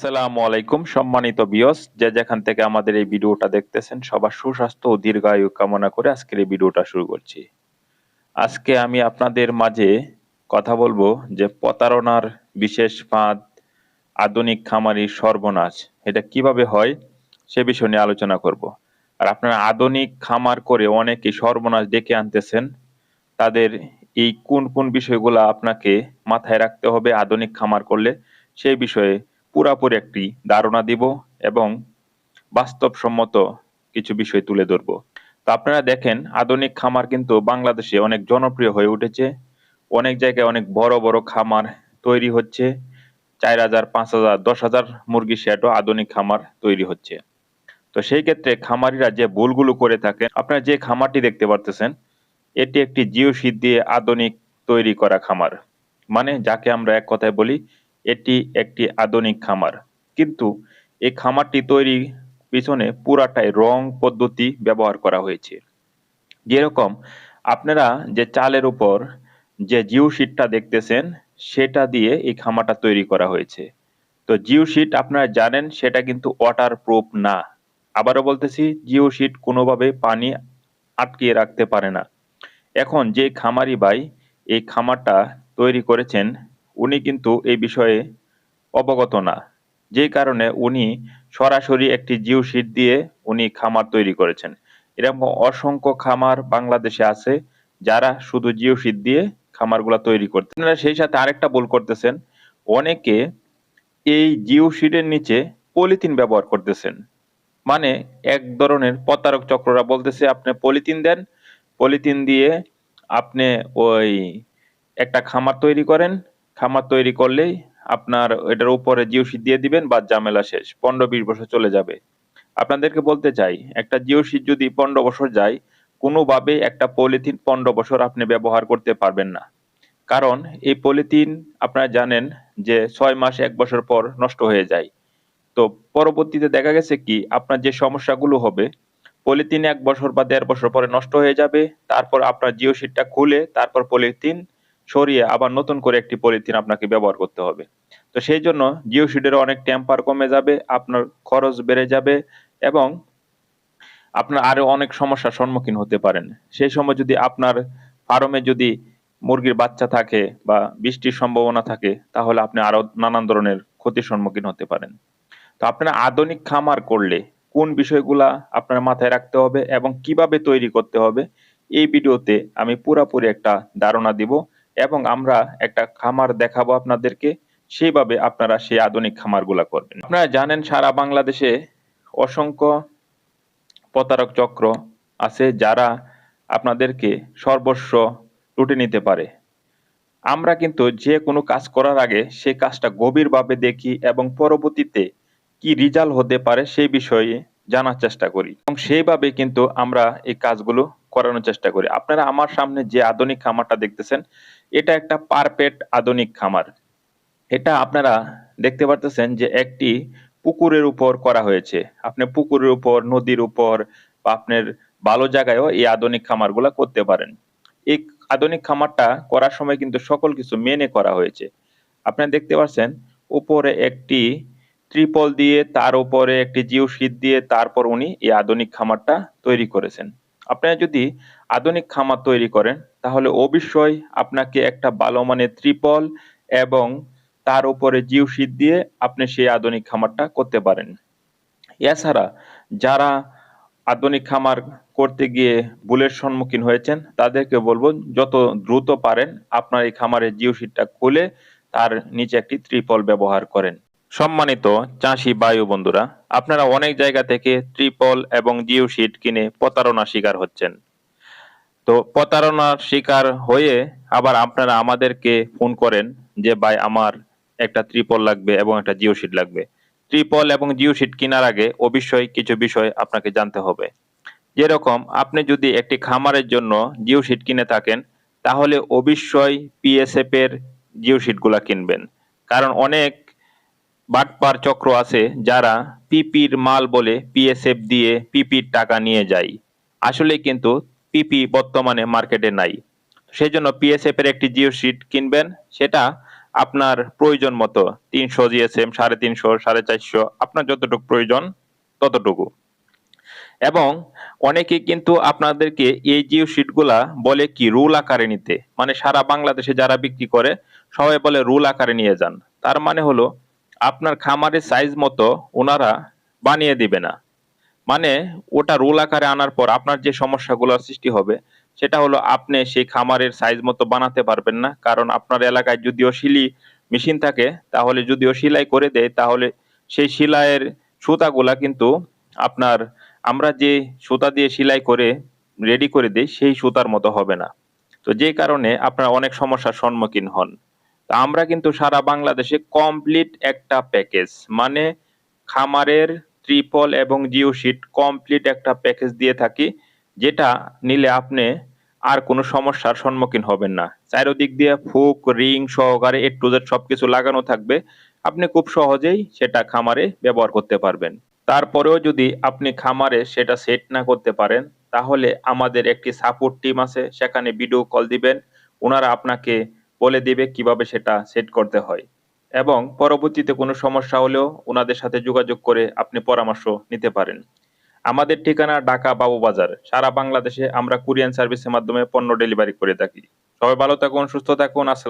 আসসালামু আলাইকুম, সম্মানিত বিয়স যে যেখান থেকে আমাদের এই ভিডিওটা দেখতেছেন, সবার সুস্বাস্থ্য ও দীর্ঘায়ু কামনা করে আজকের এই ভিডিওটা শুরু করছি। আজকে আমি আপনাদের মাঝে কথা বলব যে প্রতারণার বিশেষ ফাঁদ, আধুনিক খামারির সর্বনাশ, এটা কীভাবে হয়, সে বিষয় নিয়ে আলোচনা করব। আর আপনারা আধুনিক খামার করে অনেকে সর্বনাশ ডেকে আনতেছেন, তাদের এই কোন কোন বিষয়গুলো আপনাকে মাথায় রাখতে হবে আধুনিক খামার করলে, সেই বিষয়ে পুরাপুরি একটি ধারণা দিব এবং বাস্তবসম্মত কিছু বিষয় তুলে ধরব। তো আপনারা দেখেন, আধুনিক খামার কিন্তু বাংলাদেশে অনেক জনপ্রিয় হয়ে উঠেছে। অনেক জায়গায় অনেক বড় বড় খামার তৈরি হচ্ছে। চার হাজার, পাঁচ হাজার, দশ হাজার মুরগি শেডও আধুনিক খামার তৈরি হচ্ছে। তো সেই ক্ষেত্রে খামারিরা যে ভুলগুলো করে থাকেন, আপনারা যে খামারটি দেখতে পারতেছেন, এটি একটি জিও দিয়ে আধুনিক তৈরি করা খামার। মানে যাকে আমরা এক কথায় বলি এটি একটি আধুনিক খামার। কিন্তু এই খামারটি তৈরি পিছনে পুরাটাই রং পদ্ধতি ব্যবহার করা হয়েছে। যেরকম আপনারা যে চালের উপর যে জিও শিটটা দেখতেছেন, সেটা দিয়ে এই খামারটা তৈরি করা হয়েছে। তো জিও শিট আপনারা জানেন, সেটা কিন্তু ওয়াটার প্রুফ না। আবারও বলতেছি, জিও শিট কোনোভাবে পানি আটকিয়ে রাখতে পারে না। এখন যে খামারি ভাই এই খামারটা তৈরি করেছেন উনি কিন্তু এই বিষয়ে অবগত না। যে কারণে উনি সরাসরি একটি জিও শিট দিয়ে উনি খামার তৈরি করেছেন। এরকম অসংখ্য খামার বাংলাদেশে আছে যারা শুধু জিও শিট দিয়ে খামারগুলো তৈরি করতে আপনারা সেই সাথে আরেকটা ভুল করতেছেন। অনেকে এই জিও শিটের নিচে পলিথিন ব্যবহার করতেছেন। মানে এক ধরনের প্রতারক চক্ররা বলতেছে, আপনি পলিথিন দেন। পলিথিন দিয়ে আপনি ওই একটা খামার তৈরি করেন। খামার তৈরি করলেই আপনার এটার উপরে জিও শীট দিয়ে দিবেন বা ঝামেলা শেষ, পনেরো বিশ বছর চলে যাবে। আপনাদেরকে বলতে চাই, একটা জিও শীট যদি পনেরো বছর যায় কোনোভাবে একটা পলিথিন পনেরো বছর আপনি ব্যবহার করতে পারবেন না। কারণ এই পলিথিন আপনারা জানেন যে ছয় মাস, এক বছর পর নষ্ট হয়ে যায়। তো পরবর্তীতে দেখা গেছে কি, আপনার যে সমস্যাগুলো হবে, পলিথিন এক বছর বা দেড় বছর পরে নষ্ট হয়ে যাবে, তারপর আপনার জিও শিটটা খুলে তারপর পলিথিন সরিয়ে আবার নতুন করে একটি পলিথিন আপনাকে ব্যবহার করতে হবে। তো সেই জন্য জিও শিটের অনেক টেম্পার কমে যাবে, আপনার খরচ বেড়ে যাবে এবং আপনার আরও অনেক সমস্যার সম্মুখীন হতে পারেন। সেই সময় যদি আপনার ফার্মে যদি মুরগির বাচ্চা থাকে বা বৃষ্টির সম্ভাবনা থাকে, তাহলে আপনি আরও নানান ধরনের ক্ষতির সম্মুখীন হতে পারেন। তো আপনারা আধুনিক খামার করলে কোন বিষয়গুলা আপনার মাথায় রাখতে হবে এবং কীভাবে তৈরি করতে হবে, এই ভিডিওতে আমি পুরাপুরি একটা ধারণা দিব। এবং আমরা একটা খামার দেখাবো আপনাদেরকে। সেইভাবে আপনারা সেই আধুনিক খামারগুলা করবেন। আপনারা জানেন, সারা বাংলাদেশে অসংখ্য প্রতারক চক্র আছে যারা আপনাদেরকে সর্বস্ব লুটে নিতে পারে। আমরা কিন্তু যে কোনো কাজ করার আগে সেই কাজটা গভীরভাবে দেখি এবং পরবর্তীতে কি রেজাল্ট হতে পারে সেই বিষয়ে জানার চেষ্টা করি। এবং সেইভাবে কিন্তু আমরা এই কাজগুলো করানোর চেষ্টা করি। আপনারা আমার সামনে যে আধুনিক খামারটা দেখতেছেন, এটা একটা পারফেক্ট আধুনিক খামার। এটা আপনারা দেখতে পারতেছেন যে একটি পুকুরের উপর করা হয়েছে। আপনি পুকুরের উপর, নদীর উপর বা আপনার ভালো জায়গায়ও এই আধুনিক খামারগুলা করতে পারেন। এই আধুনিক খামারটা করার সময় কিন্তু সকল কিছু মেনে করা হয়েছে। আপনারা দেখতে পাচ্ছেন উপরে একটি ত্রিপল দিয়ে, তার উপরে একটি জিও শীত দিয়ে, তারপর উনি এই আধুনিক খামারটা তৈরি করেছেন। আপনারা যদি আধুনিক খামার তৈরি করেন, তাহলে অবশ্যই আপনাকে একটা ভালো মানের ত্রিপল এবং তার উপরে জিও শীত দিয়ে আপনি সেই আধুনিক খামারটা করতে পারেন। এছাড়া যারা আধুনিক খামার করতে গিয়ে ভুলের সম্মুখীন হয়েছেন, তাদেরকে বলব যত দ্রুত পারেন আপনার এই খামারের জিও শীটটা খুলে তার নিচে একটি ত্রিপল ব্যবহার করেন। সম্মানিত চাষি বায়ু বন্ধুরা, আপনারা অনেক জায়গা থেকে ত্রিপল এবং জিও শিট কিনে প্রতারণার শিকার হচ্ছেন। তো প্রতারণার শিকার হয়ে আবার আপনারা আমাদেরকে ফোন করেন যে, ভাই, আমার একটা ত্রিপল লাগবে এবং একটা জিও শিট লাগবে। ত্রিপল এবং জিও শিট কেনার আগে অবশ্যই কিছু বিষয় আপনাকে জানতে হবে। যেরকম আপনি যদি একটি খামারের জন্য জিও শিট কিনে থাকেন, তাহলে অবশ্যই পিএসএফ এর জিও শিটগুলা কিনবেন। কারণ অনেক বাটপার চক্র আছে যারা পিপির মাল বলে পিএসএফ দিয়ে পিপির টাকা নিয়ে যায়। আসলে কিন্তু পিপি বর্তমানে মার্কেটে নাই। সেই জন্য পিএসএফ এর একটি জিও শিট কিনবেন, সেটা আপনার প্রয়োজন মতো। তিনশো জিএসএম, সাড়ে তিনশো, সাড়ে চারশো, আপনার যতটুকু প্রয়োজন ততটুকু। এবং অনেকে কিন্তু আপনাদেরকে এই জিও শিটগুলা বলে কি, রুল আকারে নিতে। মানে সারা বাংলাদেশে যারা বিক্রি করে, সবাই বলে রুল আকারে নিয়ে যান। তার মানে হলো আপনার খামারের সাইজ মতো ওনারা বানিয়ে দিবে না। মানে ওটা রোল আকারে আনার পর আপনার যে সমস্যাগুলোর সৃষ্টি হবে, সেটা হলো আপনি সেই খামারের সাইজ মতো বানাতে পারবেন না। কারণ আপনার এলাকায় যদিও শিলি মেশিন থাকে, তাহলে যদিও সেলাই করে দেয়, তাহলে সেই সেলাইয়ের সুতাগুলা কিন্তু আপনার আমরা যে সুতা দিয়ে সেলাই করে রেডি করে দিই, সেই সুতার মতো হবে না। তো যে কারণে আপনারা অনেক সমস্যার সম্মুখীন হন। আমরা কিন্তু সারা বাংলাদেশে কমপ্লিট একটা প্যাকেজ মানে খামারের ত্রিপল এবং জিও শিট কমপ্লিট একটা প্যাকেজ দিয়ে থাকি, যেটা নিলে আপনি আর কোনো সমস্যার সম্মুখীন হবেন না। চারিদিক দিয়ে ফুক, রিং সহকারে এ টু জেড সবকিছু লাগানো থাকবে, আপনি খুব সহজেই সেটা খামারে ব্যবহার করতে পারবেন। তারপরেও যদি আপনি খামারে সেটা সেট না করতে পারেন, তাহলে আমাদের একটি সাপোর্ট টিম আছে, সেখানে ভিডিও কল দিবেন, ওনারা আপনাকে বলে দিবে কীভাবে সেটা সেট করতে হয়। এবং পরবর্তীতে কোনো সমস্যা হলেও ওনাদের সাথে যোগাযোগ করে আপনি পরামর্শ নিতে পারেন। আমাদের ঠিকানা ঢাকা বাবুবাজার। সারা বাংলাদেশে আমরা কুরিয়ান সার্ভিসের মাধ্যমে পণ্য ডেলিভারি করে থাকি। সবাই ভালো থাকুন, সুস্থ থাকুন, আসসালাম